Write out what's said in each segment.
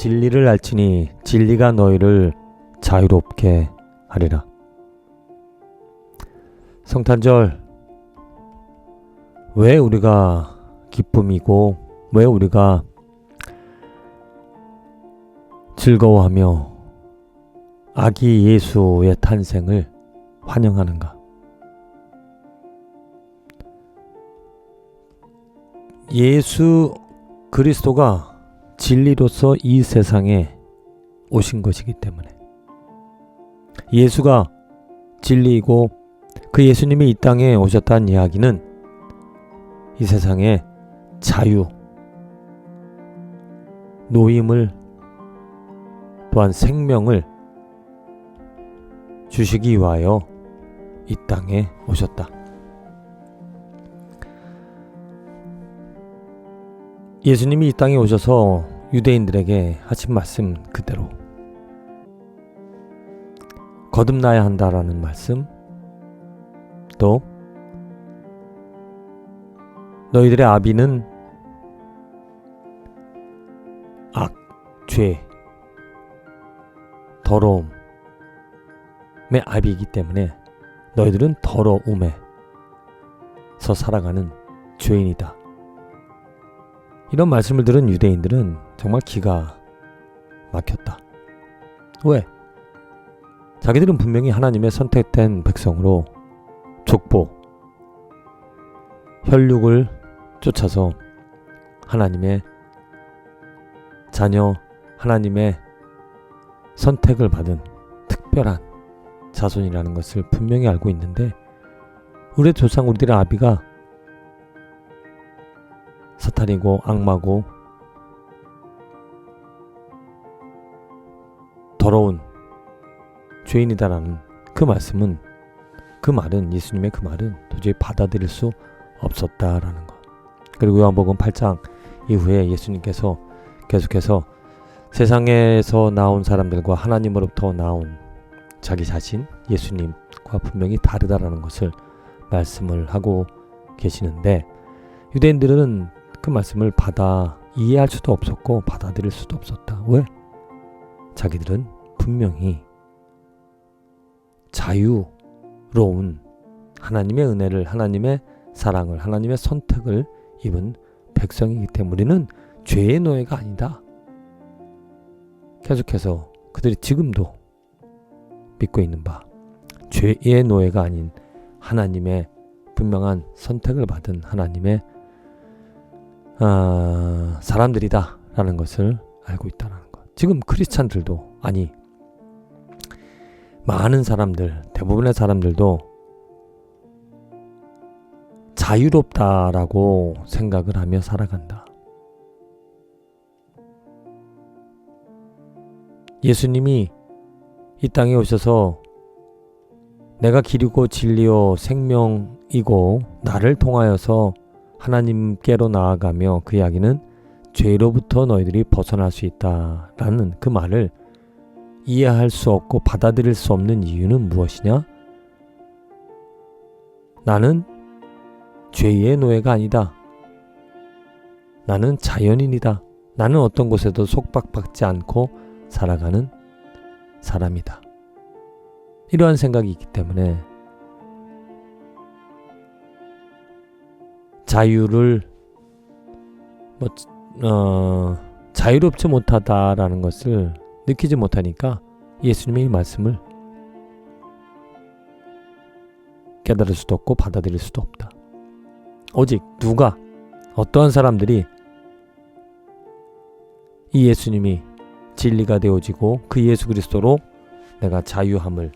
진리를 알지니 진리가 너희를 자유롭게 하리라. 성탄절 왜 우리가 기쁨이고 왜 우리가 즐거워하며 아기 예수의 탄생을 환영하는가? 예수 그리스도가 진리로서 이 세상에 오신 것이기 때문에 예수가 진리이고 그 예수님이 이 땅에 오셨다는 이야기는 이 세상에 자유, 노임을 또한 생명을 주시기 위하여 이 땅에 오셨다. 예수님이 이 땅에 오셔서 유대인들에게 하신 말씀 그대로 거듭나야 한다라는 말씀 또 너희들의 아비는 악, 죄, 더러움의 아비이기 때문에 너희들은 더러움에서 살아가는 죄인이다. 이런 말씀을 들은 유대인들은 정말 기가 막혔다. 왜? 자기들은 분명히 하나님의 선택된 백성으로 족보, 혈육을 쫓아서 하나님의 자녀, 하나님의 선택을 받은 특별한 자손이라는 것을 분명히 알고 있는데 우리 조상 우리들의 아비가 사탄이고 악마고 더러운 죄인이다라는 그 말씀은 그 말은 예수님의 그 말은 도저히 받아들일 수 없었다라는 것. 그리고 요한복음 8장 이후에 예수님께서 계속해서 세상에서 나온 사람들과 하나님으로부터 나온 자기 자신 예수님과 분명히 다르다라는 것을 말씀을 하고 계시는데 유대인들은 그 말씀을 받아 이해할 수도 없었고 받아들일 수도 없었다. 왜? 자기들은 분명히 자유로운 하나님의 은혜를 하나님의 사랑을 하나님의 선택을 입은 백성이기 때문에 우리는 죄의 노예가 아니다. 계속해서 그들이 지금도 믿고 있는 바 죄의 노예가 아닌 하나님의 분명한 선택을 받은 하나님의 아, 사람들이다라는 것을 알고 있다는 것. 지금 크리스찬들도 아니 많은 사람들 대부분의 사람들도 자유롭다라고 생각을 하며 살아간다. 예수님이 이 땅에 오셔서 내가 길이고 진리요 생명이고 나를 통하여서 하나님께로 나아가며 그 이야기는 죄로부터 너희들이 벗어날 수 있다 라는 그 말을 이해할 수 없고 받아들일 수 없는 이유는 무엇이냐? 나는 죄의 노예가 아니다. 나는 자연인이다. 나는 어떤 곳에도 속박받지 않고 살아가는 사람이다. 이러한 생각이 있기 때문에 자유를 뭐 어, 자유롭지 못하다라는 것을 느끼지 못하니까 예수님의 이 말씀을 깨달을 수도 없고 받아들일 수도 없다. 오직 누가 어떠한 사람들이 이 예수님이 진리가 되어지고 그 예수 그리스도로 내가 자유함을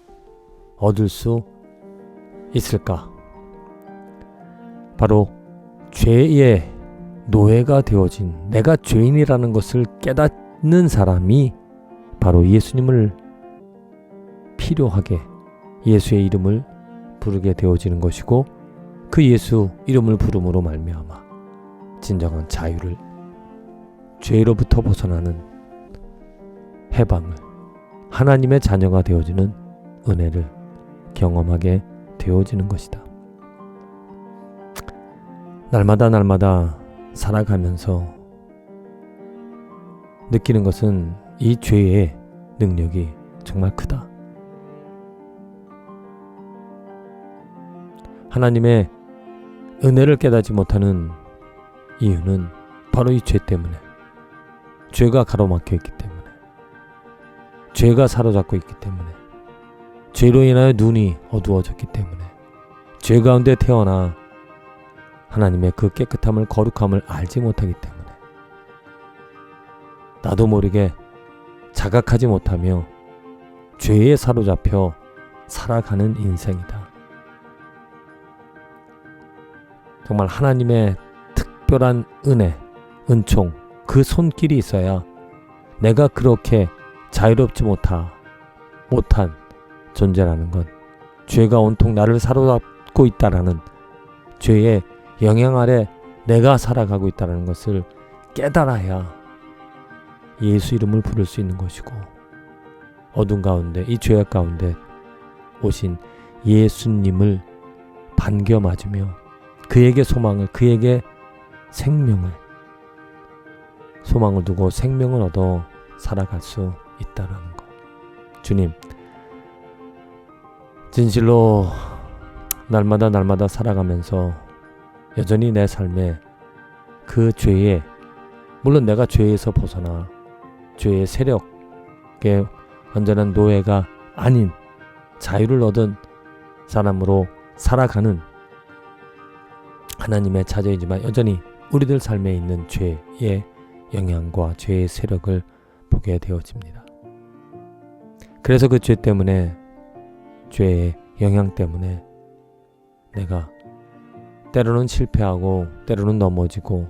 얻을 수 있을까? 바로 죄의 노예가 되어진 내가 죄인이라는 것을 깨닫는 사람이 바로 예수님을 필요하게 예수의 이름을 부르게 되어지는 것이고 그 예수 이름을 부름으로 말미암아 진정한 자유를 죄로부터 벗어나는 해방을 하나님의 자녀가 되어지는 은혜를 경험하게 되어지는 것이다. 날마다 날마다 살아가면서 느끼는 것은 이 죄의 능력이 정말 크다. 하나님의 은혜를 깨닫지 못하는 이유는 바로 이 죄 때문에. 죄가 가로막혀 있기 때문에. 죄가 사로잡고 있기 때문에. 죄로 인하여 눈이 어두워졌기 때문에. 죄 가운데 태어나 하나님의 그 깨끗함을 거룩함을 알지 못하기 때문에 나도 모르게 자각하지 못하며 죄에 사로잡혀 살아가는 인생이다. 정말 하나님의 특별한 은혜, 은총, 그 손길이 있어야 내가 그렇게 자유롭지 못하, 못한 존재라는 것, 죄가 온통 나를 사로잡고 있다라는 죄의 영향 아래 내가 살아가고 있다는 것을 깨달아야 예수 이름을 부를 수 있는 것이고 어둠 가운데 이 죄악 가운데 오신 예수님을 반겨 맞으며 그에게 소망을 그에게 생명을 소망을 두고 생명을 얻어 살아갈 수 있다라는 것. 주님 진실로 날마다 날마다 살아가면서 여전히 내 삶에 그 죄에 물론 내가 죄에서 벗어나 죄의 세력에 완전한 노예가 아닌 자유를 얻은 사람으로 살아가는 하나님의 자녀이지만 여전히 우리들 삶에 있는 죄의 영향과 죄의 세력을 보게 되어집니다. 그래서 그 죄 때문에 죄의 영향 때문에 내가 때로는 실패하고 때로는 넘어지고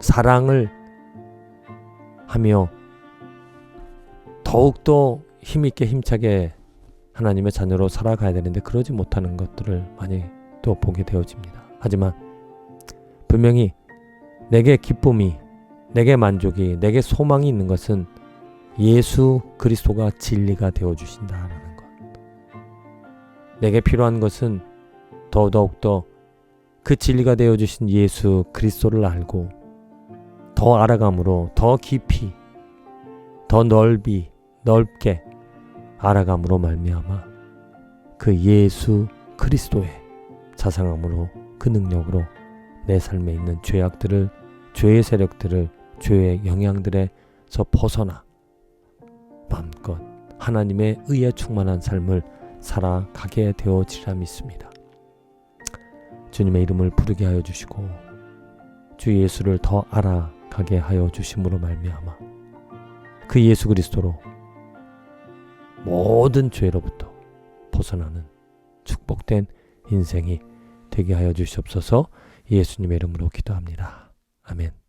사랑을 하며 더욱더 힘있게 힘차게 하나님의 자녀로 살아가야 되는데 그러지 못하는 것들을 많이 또 보게 되어집니다. 하지만 분명히 내게 기쁨이, 내게 만족이, 내게 소망이 있는 것은 예수 그리스도가 진리가 되어 주신다라는 것. 내게 필요한 것은 더더욱더 그 진리가 되어 주신 예수 그리스도를 알고 더 알아감으로 더 깊이 더 넓이 넓게 알아감으로 말미암아 그 예수 그리스도의 자상함으로 그 능력으로 내 삶에 있는 죄악들을 죄의 세력들을 죄의 영향들에서 벗어나 마음껏 하나님의 의에 충만한 삶을 살아가게 되어지라 믿습니다. 주님의 이름을 부르게 하여 주시고 주 예수를 더 알아가게 하여 주심으로 말미암아 그 예수 그리스도로 모든 죄로부터 벗어나는 축복된 인생이 되게 하여 주시옵소서 예수님의 이름으로 기도합니다. 아멘.